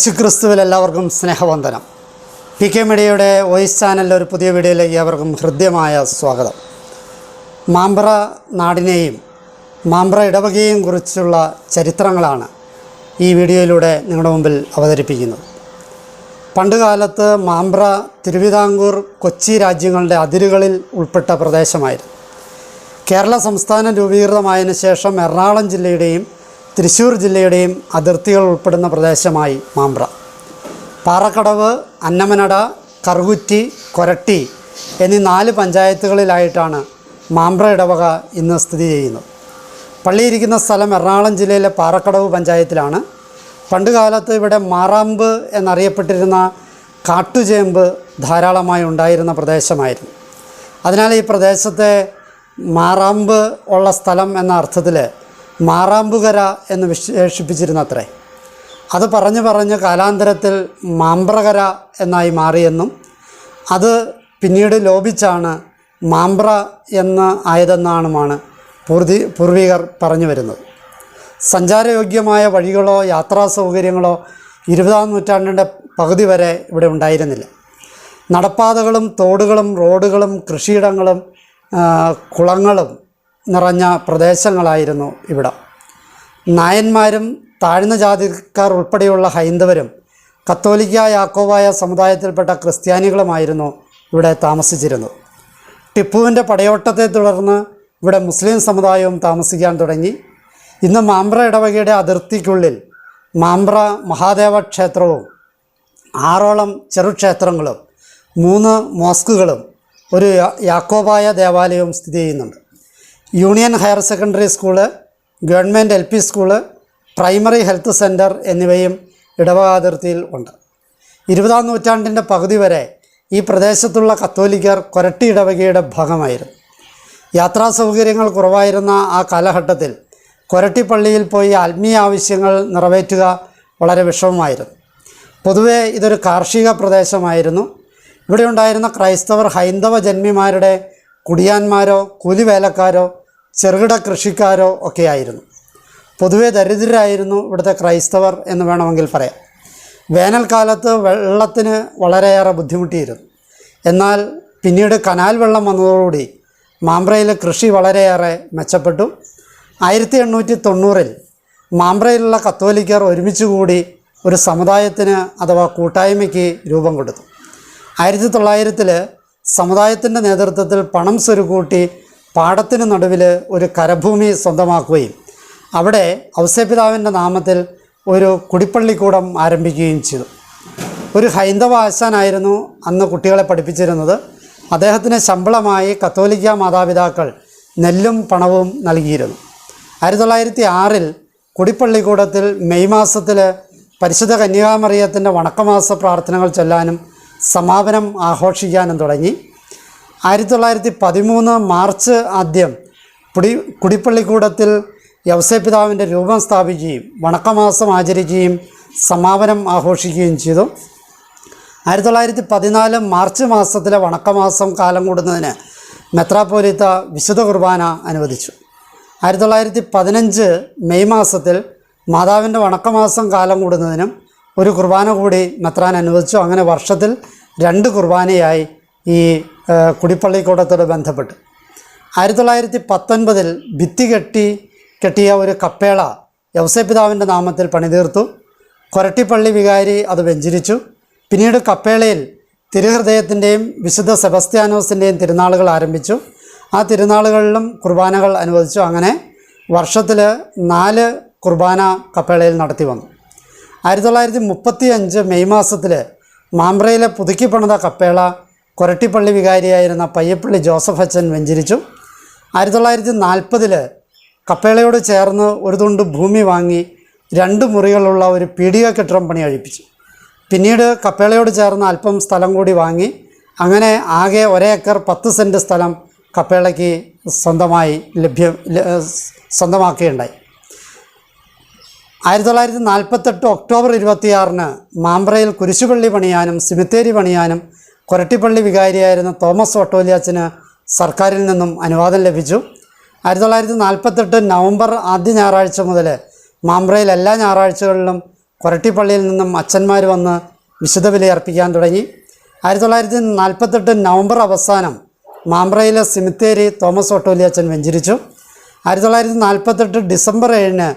യേശുക്രിസ്തുവിൽ എല്ലാവർക്കും സ്നേഹവന്ദനം. പി കെ മീഡിയയുടെ വോയിസ് ചാനലിലെ ഒരു പുതിയ വീഡിയോയിലേക്ക് ഏവർക്കും ഹൃദ്യമായ സ്വാഗതം. മാമ്പ്ര നാടിനെയും മാമ്പ്ര ഇടവകയെയും കുറിച്ചുള്ള ചരിത്രങ്ങളാണ് ഈ വീഡിയോയിലൂടെ നിങ്ങളുടെ മുമ്പിൽ അവതരിപ്പിക്കുന്നത്. പണ്ടുകാലത്ത് മാമ്പ്ര തിരുവിതാംകൂർ കൊച്ചി രാജ്യങ്ങളുടെ അതിരുകളിൽ ഉൾപ്പെട്ട പ്രദേശമായിരുന്നു. കേരള സംസ്ഥാനം രൂപീകൃതമായതിനു ശേഷം എറണാകുളം ജില്ലയുടെയും തൃശ്ശൂർ ജില്ലയുടെയും അതിർത്തികൾ ഉൾപ്പെടുന്ന പ്രദേശമായി മാമ്പ്ര. പാറക്കടവ് അന്നമനട കറുകുറ്റി കൊരട്ടി എന്നീ നാല് പഞ്ചായത്തുകളിലായിട്ടാണ് മാമ്പ്ര ഇടവക ഇന്ന് സ്ഥിതി ചെയ്യുന്നത്. പള്ളിയിരിക്കുന്ന സ്ഥലം എറണാകുളം ജില്ലയിലെ പാറക്കടവ് പഞ്ചായത്തിലാണ്. പണ്ടുകാലത്ത് ഇവിടെ മാറാമ്പ് എന്നറിയപ്പെട്ടിരുന്ന കാട്ടുചേമ്പ് ധാരാളമായി ഉണ്ടായിരുന്ന പ്രദേശമായിരുന്നു. അതിനാൽ ഈ പ്രദേശത്തെ മാറാമ്പ് ഉള്ള സ്ഥലം എന്ന അർത്ഥത്തിൽ മാറാമ്പുകര എന്ന് വിശേഷിപ്പിച്ചിരുന്നത്രേ. അത് പറഞ്ഞു പറഞ്ഞ് കാലാന്തരത്തിൽ മാമ്പ്രകര എന്നായി മാറിയെന്നും അത് പിന്നീട് ലോപിച്ചാണ് മാമ്പ്ര എന്ന് ആയതെന്നാണുമാണ് പൂർതി പൂർവികർ പറഞ്ഞു വരുന്നത്. സഞ്ചാരയോഗ്യമായ വഴികളോ യാത്രാ സൗകര്യങ്ങളോ ഇരുപതാം നൂറ്റാണ്ടിന്റെ പകുതി വരെ ഇവിടെ ഉണ്ടായിരുന്നില്ല. നടപ്പാതകളും തോടുകളും റോഡുകളും കൃഷിയിടങ്ങളും കുളങ്ങളും നിറഞ്ഞ പ്രദേശങ്ങളായിരുന്നു ഇവിടെ. നായന്മാരും താഴ്ന്ന ജാതിക്കാർ ഉൾപ്പെടെയുള്ള ഹൈന്ദവരും കത്തോലിക്ക യാക്കോവായ സമുദായത്തിൽപ്പെട്ട ക്രിസ്ത്യാനികളുമായിരുന്നു ഇവിടെ താമസിച്ചിരുന്നത്. ടിപ്പുവിന്റെ പടയോട്ടത്തെ തുടർന്ന് ഇവിടെ മുസ്ലിം സമുദായവും താമസിക്കാൻ തുടങ്ങി. ഇന്ന് മാമ്പ്ര ഇടവകയുടെ അതിർത്തിക്കുള്ളിൽ മാമ്പ്ര മഹാദേവ ക്ഷേത്രവും ആറോളം ചെറുക്ഷേത്രങ്ങളും മൂന്ന് മോസ്കുകളും ഒരു യാക്കോബായ ദേവാലയവും സ്ഥിതി ചെയ്യുന്നുണ്ട്. Union higher secondary school government L P school primary health centre എന്നിവയും ഇടവക അതിർത്തിയിൽ ഉണ്ട്. ഇരുപതാം നൂറ്റാണ്ടിന്റെ പകുതി വരെ ഈ പ്രദേശത്തുള്ള കത്തോലിക്കർ കൊരട്ടി ഇടവകയുടെ ഭാഗമായിരുന്നു. യാത്രാ സൗകര്യങ്ങൾ കുറവായിരുന്ന ആ കാലഘട്ടത്തിൽ കൊരട്ടിപ്പള്ളിയിൽ പോയി ആത്മീയ ആവശ്യങ്ങൾ നിറവേറ്റുക വളരെ വിഷമമായിരുന്നു. പൊതുവെ ഇതൊരു കാർഷിക പ്രദേശമായിരുന്നു. ഇവിടെ ഉണ്ടായിരുന്ന ക്രൈസ്തവർ ഹൈന്ദവ ജന്മിമാരുടെ കുടിയാന്മാരോ കൂലിവേലക്കാരോ ചെറുകിട കൃഷിക്കാരോ ഒക്കെയായിരുന്നു. പൊതുവെ ദരിദ്രരായിരുന്നു ഇവിടുത്തെ ക്രൈസ്തവർ എന്ന് വേണമെങ്കിൽ പറയാം. വേനൽക്കാലത്ത് വെള്ളത്തിന് വളരെയേറെ ബുദ്ധിമുട്ടിയിരുന്നു. എന്നാൽ പിന്നീട് കനാൽ വെള്ളം വന്നതോടുകൂടി മാമ്പ്രയിലെ കൃഷി വളരെയേറെ മെച്ചപ്പെട്ടു. ആയിരത്തി എണ്ണൂറ്റി തൊണ്ണൂറിൽ മാമ്പ്രയിലുള്ള കത്തോലിക്കർ ഒരുമിച്ച് കൂടി ഒരു സമുദായത്തിന് അഥവാ കൂട്ടായ്മയ്ക്ക് രൂപം കൊടുത്തു. ആയിരത്തി തൊള്ളായിരത്തിൽ സമുദായത്തിന്റെ നേതൃത്വത്തിൽ പണം സ്വരുക്കൂട്ടി പാടത്തിന് നടുവിൽ ഒരു കരഭൂമി സ്വന്തമാക്കുകയും അവിടെ ഔസേപിതാവിന്റെ നാമത്തിൽ ഒരു കുടിപ്പള്ളിക്കൂടം ആരംഭിക്കുകയും ചെയ്തു. ഒരു ഹൈന്ദവ ആശാനായിരുന്നു അന്ന് കുട്ടികളെ പഠിപ്പിച്ചിരുന്നത്. അദ്ദേഹത്തിന് ശമ്പളമായി കത്തോലിക്ക മാതാപിതാക്കൾ നെല്ലും പണവും നൽകിയിരുന്നു. ആയിരത്തി തൊള്ളായിരത്തി ആറിൽ കുടിപ്പള്ളിക്കൂടത്തിൽ മെയ് മാസത്തിൽ പരിശുദ്ധ കന്യാമറിയത്തിന്റെ വണക്കമാസ പ്രാർത്ഥനകൾ ചൊല്ലാനും സമാപനം ആഘോഷിക്കാനും തുടങ്ങി. ആയിരത്തി തൊള്ളായിരത്തി പതിമൂന്ന് മാർച്ച് ആദ്യം പുടി കുടിപ്പള്ളിക്കൂടത്തിൽ യവസേപിതാവിന്റെ രൂപം സ്ഥാപിക്കുകയും വണക്കമാസം ആചരിക്കുകയും സമാപനം ആഘോഷിക്കുകയും ചെയ്തു. ആയിരത്തി തൊള്ളായിരത്തി പതിനാല് മാർച്ച് മാസത്തിലെ വണക്കമാസം കാലം കൂടുന്നതിന് മെത്രാപ്പോലിത്ത വിശുദ്ധ കുർബാന അനുവദിച്ചു. ആയിരത്തി തൊള്ളായിരത്തി പതിനഞ്ച് മെയ് മാസത്തിൽ മാതാവിന്റെ വണക്കമാസം കാലം കൂടുന്നതിനും ഒരു കുർബാന കൂടി മെത്രാൻ അനുവദിച്ചു. അങ്ങനെ വർഷത്തിൽ രണ്ട് കുർബാനയായി ഈ കുടിപ്പള്ളിക്കൂടത്തോട് ബന്ധപ്പെട്ട്. ആയിരത്തി തൊള്ളായിരത്തി പത്തൊൻപതിൽ ഭിത്തി കെട്ടി കെട്ടിയ ഒരു കപ്പേള യവസപിതാവിന്റെ നാമത്തിൽ പണിതീർത്തു. കൊരട്ടിപ്പള്ളി വികാരി അത് വെഞ്ചരിച്ചു. പിന്നീട് കപ്പേളയിൽ തിരുഹൃദയത്തിന്റെയും വിശുദ്ധ സെബസ്ത്യാനോസിന്റെയും തിരുനാളുകൾ ആരംഭിച്ചു. ആ തിരുനാളുകളിലും കുർബാനകൾ അനുവദിച്ചു. അങ്ങനെ വർഷത്തിൽ നാല് കുർബാന കപ്പേളയിൽ നടത്തി വന്നു. ആയിരത്തി തൊള്ളായിരത്തി മുപ്പത്തി അഞ്ച് മെയ് മാസത്തിൽ മാമ്പ്രയിലെ പുതുക്കി പണിത കപ്പേള കൊരട്ടിപ്പള്ളി വികാരിയായിരുന്ന പയ്യപ്പള്ളി ജോസഫ് അച്ഛൻ വെഞ്ചരിച്ചു. ആയിരത്തി തൊള്ളായിരത്തി നാൽപ്പതിൽ കപ്പേളയോട് ചേർന്ന് ഒരു തുണ്ട് ഭൂമി വാങ്ങി രണ്ട് മുറികളുള്ള ഒരു പീഡിക കെട്ടിടം പണി കഴിപ്പിച്ചു പിന്നീട് കപ്പേളയോട് ചേർന്ന് അല്പം സ്ഥലം കൂടി വാങ്ങി. അങ്ങനെ ആകെ ഒരേക്കർ പത്ത് സെന്റ് സ്ഥലം കപ്പേളയ്ക്ക് സ്വന്തമായി ലഭ്യ സ്വന്തമാക്കുകയുണ്ടായി. ആയിരത്തി തൊള്ളായിരത്തി നാൽപ്പത്തെട്ട് ഒക്ടോബർ ഇരുപത്തിയാറിന് മാമ്പ്രയിൽ കുരിശുപള്ളി പണിയാനും സിമിത്തേരി പണിയാനും കൊരട്ടിപ്പള്ളി വികാരിയായിരുന്ന തോമസ് ഒട്ടോലിയാച്ചന് സർക്കാരിൽ നിന്നും അനുവാദം ലഭിച്ചു. ആയിരത്തി തൊള്ളായിരത്തി നാൽപ്പത്തെട്ട് നവംബർ ആദ്യ ഞായറാഴ്ച മുതൽ മാമ്പ്രയിൽ എല്ലാ ഞായറാഴ്ചകളിലും കൊരട്ടിപ്പള്ളിയിൽ നിന്നും അച്ഛന്മാർ വന്ന് വിശുദ്ധ ബലി അർപ്പിക്കാൻ തുടങ്ങി. ആയിരത്തി തൊള്ളായിരത്തി നാൽപ്പത്തെട്ട് നവംബർ അവസാനം മാമ്പ്രയിലെ സിമിത്തേരി തോമസ് ഒട്ടോലി അച്ഛൻ വെഞ്ചരിച്ചു. ആയിരത്തി തൊള്ളായിരത്തി നാൽപ്പത്തെട്ട് ഡിസംബർ ഏഴിന്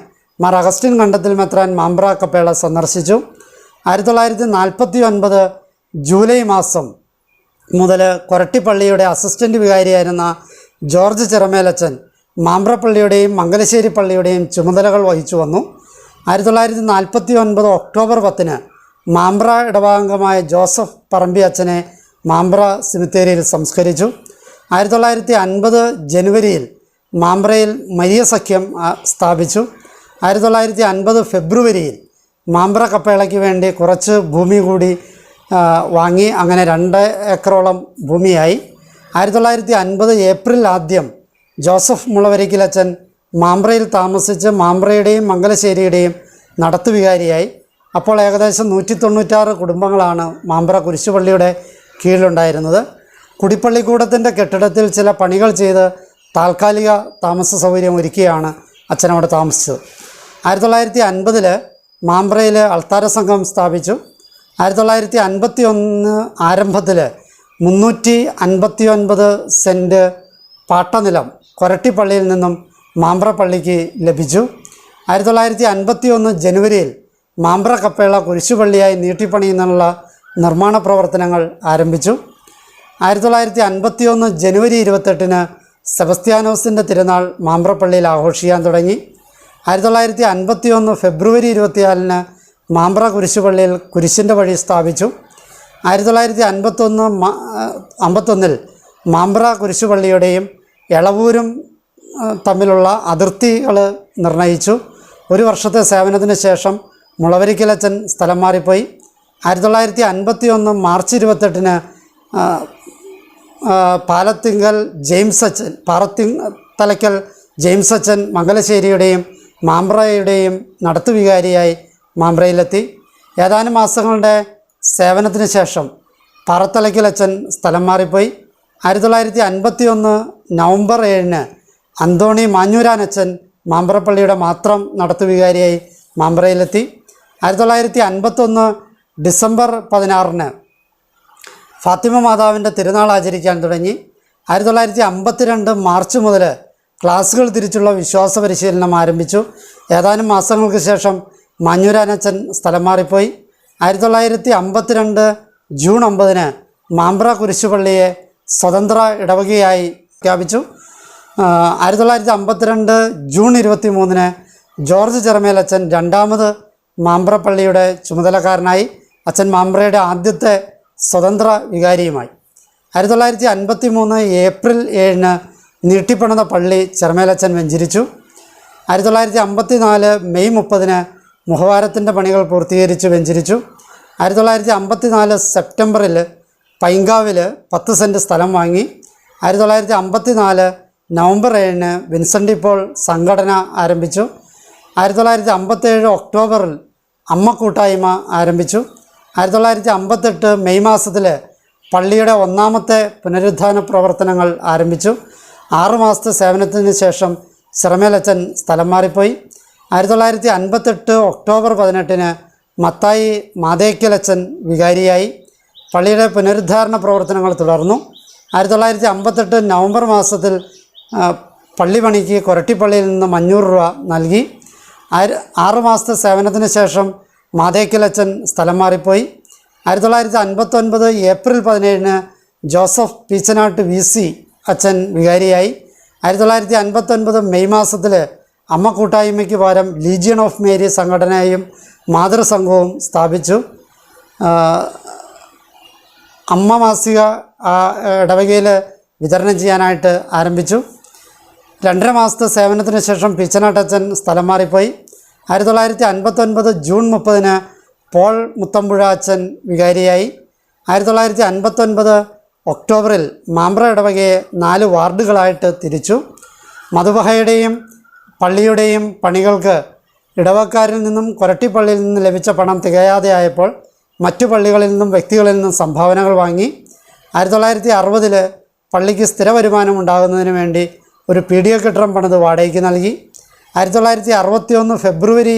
മാർ അഗസ്റ്റിൻ കണ്ടത്തിൽ മെത്രാൻ മാമ്പ്ര കപ്പേള സന്ദർശിച്ചു. ആയിരത്തി തൊള്ളായിരത്തി നാൽപ്പത്തി ഒൻപത് ജൂലൈ മാസം മുതൽ കൊരട്ടിപ്പള്ളിയുടെ അസിസ്റ്റന്റ് വികാരിയായിരുന്ന ജോർജ് ചിറമേലച്ചൻ മാമ്പ്രപ്പള്ളിയുടെയും മംഗലശ്ശേരി പള്ളിയുടെയും ചുമതലകൾ വഹിച്ചു വന്നു. ആയിരത്തി തൊള്ളായിരത്തി നാൽപ്പത്തി ഒൻപത് ഒക്ടോബർ പത്തിന് മാമ്പ്ര ഇടവാംഗമായ ജോസഫ് പറമ്പി അച്ഛനെ മാമ്പ്ര സിമിത്തേരിയിൽ സംസ്കരിച്ചു. ആയിരത്തി തൊള്ളായിരത്തി അൻപത് ജനുവരിയിൽ മാമ്പ്രയിൽ മരിയ സഖ്യം സ്ഥാപിച്ചു. ആയിരത്തി തൊള്ളായിരത്തി അൻപത് ഫെബ്രുവരിയിൽ മാമ്പ്ര കപ്പേളയ്ക്ക് വേണ്ടി കുറച്ച് ഭൂമി കൂടി വാങ്ങി അങ്ങനെ രണ്ട് ഏക്കറോളം ഭൂമിയായി. ആയിരത്തി തൊള്ളായിരത്തി അൻപത് ഏപ്രിൽ ആദ്യം ജോസഫ് മുളവരിക്കലച്ചൻ മാമ്പ്രയിൽ താമസിച്ച് മാമ്പ്രയുടെയും മംഗലശ്ശേരിയുടെയും നടത്തുവികാരിയായി അപ്പോൾ ഏകദേശം നൂറ്റി തൊണ്ണൂറ്റാറ് കുടുംബങ്ങളാണ് മാമ്പ്ര കുരിശുപള്ളിയുടെ കീഴിലുണ്ടായിരുന്നത്. കുടിപ്പള്ളിക്കൂടത്തിന്റെ കെട്ടിടത്തിൽ ചില പണികൾ ചെയ്ത് താൽക്കാലിക താമസ സൗകര്യം ഒരുക്കിയാണ് അച്ഛനവിടെ താമസിച്ചത്. ആയിരത്തി തൊള്ളായിരത്തി അൻപതിൽ മാമ്പ്രയിൽ അൾത്താര സംഘം സ്ഥാപിച്ചു. ആയിരത്തി തൊള്ളായിരത്തി അൻപത്തി ഒന്ന് ആരംഭത്തിൽ മുന്നൂറ്റി അൻപത്തി ഒൻപത് സെന്റ് പാട്ടനിലം കൊരട്ടിപ്പള്ളിയിൽ നിന്നും മാമ്പ്രപ്പള്ളിക്ക് ലഭിച്ചു. ആയിരത്തി തൊള്ളായിരത്തി അൻപത്തി ഒന്ന് ജനുവരിയിൽ മാമ്പ്ര കപ്പേള കുരിശുപള്ളിയായി നീട്ടിപ്പണിയുന്നതിനുള്ള നിർമ്മാണ പ്രവർത്തനങ്ങൾ ആരംഭിച്ചു. ആയിരത്തി തൊള്ളായിരത്തി അൻപത്തി ഒന്ന് ജനുവരി ഇരുപത്തെട്ടിന് സെബസ്ത്യാനോസിന്റെ തിരുനാൾ മാമ്പ്രപ്പള്ളിയിൽ ആഘോഷിക്കാൻ തുടങ്ങി. ആയിരത്തി തൊള്ളായിരത്തി അൻപത്തി ഒന്ന് ഫെബ്രുവരി ഇരുപത്തിനാലിന് മാമ്പ്ര കുരിശുപള്ളിയിൽ കുരിശിന്റെ വഴി സ്ഥാപിച്ചു. ആയിരത്തി തൊള്ളായിരത്തി അൻപത്തൊന്ന് മാ അമ്പത്തൊന്നിൽ മാമ്പ്ര കുരിശുപള്ളിയുടെയും എളവൂരും തമ്മിലുള്ള അതിർത്തികൾ നിർണയിച്ചു. ഒരു വർഷത്തെ സേവനത്തിന് ശേഷം മുളവരിക്കലച്ചൻ സ്ഥലം മാറിപ്പോയി. ആയിരത്തി തൊള്ളായിരത്തി അൻപത്തി ഒന്ന് മാർച്ച് ഇരുപത്തെട്ടിന് പാലത്തിങ്കൽ ജെയിംസ് അച്ഛൻ പാറത്തി തലയ്ക്കൽ ജെയിംസ് അച്ഛൻ മംഗലശ്ശേരിയുടെയും മാമ്പ്രയുടെയും നടത്തുവികാരിയായി മാമ്പ്രയിലെത്തി ഏതാനും മാസങ്ങളുടെ സേവനത്തിന് ശേഷം പറത്തലയ്ക്കൽ അച്ഛൻ സ്ഥലം മാറിപ്പോയി. ആയിരത്തി തൊള്ളായിരത്തി അൻപത്തി ഒന്ന് നവംബർ ഏഴിന് അന്തോണി മാഞ്ഞൂരാനച്ചൻ മാമ്പ്രപ്പള്ളിയുടെ മാത്രം നടത്തുവികാരിയായി മാമ്പ്രയിലെത്തി. ആയിരത്തി തൊള്ളായിരത്തി അൻപത്തൊന്ന് ഡിസംബർ പതിനാറിന് ഫാത്തിമ മാതാവിന്റെ തിരുനാൾ ആചരിക്കാൻ തുടങ്ങി. ആയിരത്തി തൊള്ളായിരത്തി അമ്പത്തിരണ്ട് മാർച്ച് മുതൽ ക്ലാസ്സുകൾ തിരിച്ചുള്ള വിശ്വാസ പരിശീലനം ആരംഭിച്ചു. ഏതാനും മാസങ്ങൾക്ക് ശേഷം മാഞ്ഞൂരാനച്ചൻ സ്ഥലം മാറിപ്പോയി. ആയിരത്തി തൊള്ളായിരത്തി അമ്പത്തിരണ്ട് ജൂൺ ഒമ്പതിന് മാമ്പ്ര കുരിശുപള്ളിയെ സ്വതന്ത്ര ഇടവകയായി പ്രഖ്യാപിച്ചു ആയിരത്തി തൊള്ളായിരത്തി അമ്പത്തിരണ്ട് ജൂൺ ഇരുപത്തി മൂന്നിന് ജോർജ് ചെറമേലച്ചൻ രണ്ടാമത് മാമ്പ്രപ്പള്ളിയുടെ ചുമതലക്കാരനായി അച്ഛൻ മാമ്പ്രയുടെ ആദ്യത്തെ സ്വതന്ത്ര വികാരിയുമായി. ആയിരത്തി തൊള്ളായിരത്തി അൻപത്തി മൂന്ന് ഏപ്രിൽ ഏഴിന് നീട്ടിപ്പണിത പള്ളി ചെറമേലച്ചൻ വെഞ്ചിരിച്ചു. ആയിരത്തി തൊള്ളായിരത്തി അമ്പത്തി നാല് മെയ് മുപ്പതിന് മുഖവാരത്തിന്റെ പണികൾ പൂർത്തീകരിച്ച് വെഞ്ചരിച്ചു. ആയിരത്തി തൊള്ളായിരത്തി അമ്പത്തി നാല് സെപ്റ്റംബറിൽ പൈങ്കാവിൽ പത്ത് സെന്റ് സ്ഥലം വാങ്ങി. ആയിരത്തി തൊള്ളായിരത്തി അമ്പത്തി നാല് നവംബർ ഏഴിന് വിൻസെന്റ് ഇപ്പോൾ സംഘടന ആരംഭിച്ചു. ആയിരത്തി തൊള്ളായിരത്തി അമ്പത്തേഴ് ഒക്ടോബറിൽ അമ്മ കൂട്ടായ്മ ആരംഭിച്ചു. ആയിരത്തി തൊള്ളായിരത്തി അമ്പത്തെട്ട് മെയ് മാസത്തിൽ പള്ളിയുടെ ഒന്നാമത്തെ പുനരുദ്ധാന പ്രവർത്തനങ്ങൾ ആരംഭിച്ചു. ആറുമാസത്തെ സേവനത്തിന് ശേഷം ശ്രമേലച്ചൻ സ്ഥലം മാറിപ്പോയി. ആയിരത്തി തൊള്ളായിരത്തി അൻപത്തെട്ട് ഒക്ടോബർ പതിനെട്ടിന് മത്തായി മാതേക്കലച്ചൻ വികാരിയായി. പള്ളിയുടെ പുനരുദ്ധാരണ പ്രവർത്തനങ്ങൾ തുടർന്നു. ആയിരത്തി തൊള്ളായിരത്തി അമ്പത്തെട്ട് നവംബർ മാസത്തിൽ പള്ളിപണിക്ക് പള്ളി പണിക്ക് കൊരട്ടിപ്പള്ളിയിൽ നിന്ന് അഞ്ഞൂറ് രൂപ നൽകി. ആറ് മാസത്തെ സേവനത്തിന് ശേഷം മാതേക്കലച്ചൻ സ്ഥലം മാറിപ്പോയി. ആയിരത്തി തൊള്ളായിരത്തി അൻപത്തൊൻപത് ഏപ്രിൽ പതിനേഴിന് ജോസഫ് പീച്ചനാട്ട് വി സി അച്ഛൻ വികാരിയായി. ആയിരത്തി തൊള്ളായിരത്തി അൻപത്തൊൻപത് മെയ് മാസത്തിൽ അമ്മ കൂട്ടായ്മയ്ക്ക് പകരം ലീജിയൻ ഓഫ് മേരി സംഘടനയും മാതൃസംഘവും സ്ഥാപിച്ചു. അമ്മ മാസിക ഇടവകയിൽ വിതരണം ചെയ്യാനായിട്ട് ആരംഭിച്ചു. രണ്ടര മാസത്തെ സേവനത്തിന് ശേഷം പിച്ചനാട്ടച്ചൻ സ്ഥലം മാറിപ്പോയി. ആയിരത്തി തൊള്ളായിരത്തി അൻപത്തൊൻപത് ജൂൺ മുപ്പതിന് പോൾ മുത്തമ്പുഴ അച്ഛൻ വികാരിയായി. ആയിരത്തി തൊള്ളായിരത്തി അൻപത്തൊൻപത് ഒക്ടോബറിൽ മാമ്പ്ര ഇടവകയെ നാല് വാർഡുകളായിട്ട് തിരിച്ചു. മധുബഹയുടെയും പള്ളിയുടെയും പണികൾക്ക് ഇടവക്കാരിൽ നിന്നും കൊരട്ടിപ്പള്ളിയിൽ നിന്നും ലഭിച്ച പണം തികയാതെ ആയപ്പോൾ മറ്റു പള്ളികളിൽ നിന്നും വ്യക്തികളിൽ നിന്നും സംഭാവനകൾ വാങ്ങി ആയിരത്തി തൊള്ളായിരത്തി അറുപതിൽ പള്ളിക്ക് സ്ഥിര വരുമാനം ഉണ്ടാകുന്നതിന് വേണ്ടി ഒരു പി ഡി എ കെട്ടിടം പണിത് വാടകയ്ക്ക് നൽകി. ആയിരത്തി തൊള്ളായിരത്തി അറുപത്തി ഒന്ന് ഫെബ്രുവരി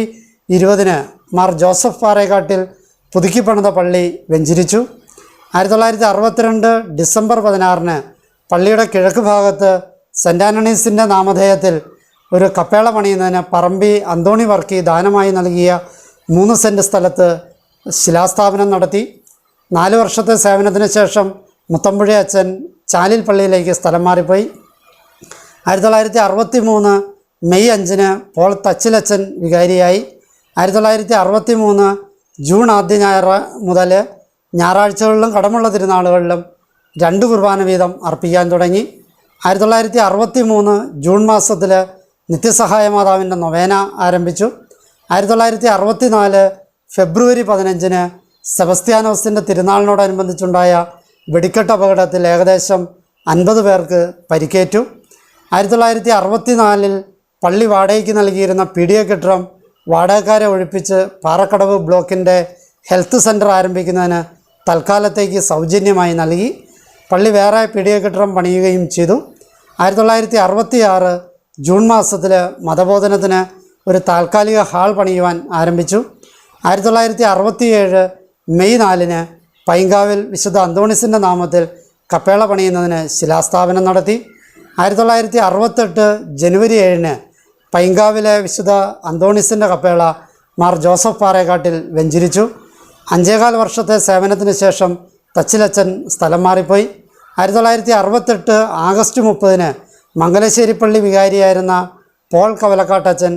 ഇരുപതിന് മാർ ജോസഫ് പാറേക്കാട്ടിൽ പുതുക്കി പണിത പള്ളി വെഞ്ചിരിച്ചു. ആയിരത്തി തൊള്ളായിരത്തി അറുപത്തിരണ്ട് ഡിസംബർ പതിനാറിന് പള്ളിയുടെ കിഴക്ക് ഭാഗത്ത് സെന്റ് ആന്റണീസിന്റെ നാമധേയത്തിൽ ഒരു കപ്പേള പണിയുന്നതിന് പറമ്പി അന്തോണി വർക്കി ദാനമായി നൽകിയ മൂന്ന് സെന്റ് സ്ഥലത്ത് ശിലാസ്ഥാപനം നടത്തി. നാല് വർഷത്തെ സേവനത്തിന് ശേഷം മുത്തമ്പുഴ അച്ഛൻ ചാലിൽ പള്ളിയിലേക്ക് സ്ഥലം മാറിപ്പോയി. ആയിരത്തി തൊള്ളായിരത്തി അറുപത്തി മൂന്ന് മെയ് അഞ്ചിന് പോൾ തച്ചിലച്ചൻ വികാരിയായി. ആയിരത്തി തൊള്ളായിരത്തി അറുപത്തി മൂന്ന് ജൂൺ ആദ്യ ഞായർ മുതൽ ഞായറാഴ്ചകളിലും കടമുള്ള തിരുനാളുകളിലും രണ്ട് കുർബാന വീതം അർപ്പിക്കാൻ തുടങ്ങി. ആയിരത്തി തൊള്ളായിരത്തി അറുപത്തി മൂന്ന് ജൂൺ മാസത്തിൽ നിത്യസഹായ മാതാവിന്റെ നൊവേന ആരംഭിച്ചു. ആയിരത്തി തൊള്ളായിരത്തി അറുപത്തി നാല് ഫെബ്രുവരി പതിനഞ്ചിന് സെബസ്ത്യാനോസിന്റെ തിരുനാളിനോടനുബന്ധിച്ചുണ്ടായ വെടിക്കെട്ട് അപകടത്തിൽ ഏകദേശം അൻപത് പേർക്ക് പരിക്കേറ്റു. ആയിരത്തി തൊള്ളായിരത്തി അറുപത്തി നാലിൽ പള്ളി വാടകയ്ക്ക് നൽകിയിരുന്ന പി ഡി എ കെട്ടിടം വാടകക്കാരെ ഒഴിപ്പിച്ച് പാറക്കടവ് ബ്ലോക്കിന്റെ ഹെൽത്ത് സെന്റർ ആരംഭിക്കുന്നതിന് തൽക്കാലത്തേക്ക് സൗജന്യമായി നൽകി. പള്ളി വേറെ പി ഡി എ കെട്ടിടം പണിയുകയും ചെയ്തു. ആയിരത്തി തൊള്ളായിരത്തി അറുപത്തി ആറ് ജൂൺ മാസത്തിൽ മതബോധനത്തിന് ഒരു താൽക്കാലിക ഹാൾ പണിയുവാൻ ആരംഭിച്ചു. ആയിരത്തി തൊള്ളായിരത്തി അറുപത്തിയേഴ് മെയ് നാലിന് പൈങ്കാവിൽ വിശുദ്ധ അന്തോണിസിന്റെ നാമത്തിൽ കപ്പേള പണിയുന്നതിന് ശിലാസ്ഥാപനം നടത്തി. ആയിരത്തി തൊള്ളായിരത്തി അറുപത്തെട്ട് ജനുവരി ഏഴിന് പൈങ്കാവിലെ വിശുദ്ധ അന്തോണിസിന്റെ കപ്പേള മാർ ജോസഫ് പാറേക്കാട്ടിൽ വെഞ്ചിരിച്ചു. അഞ്ചേകാൽ വർഷത്തെ സേവനത്തിന് ശേഷം തച്ചിലച്ചൻ സ്ഥലം മാറിപ്പോയി. ആയിരത്തി തൊള്ളായിരത്തി അറുപത്തെട്ട് ആഗസ്റ്റ് മുപ്പതിന് മംഗലശ്ശേരി പള്ളി വികാരിയായിരുന്ന പോൾ കവലക്കാട്ടച്ചൻ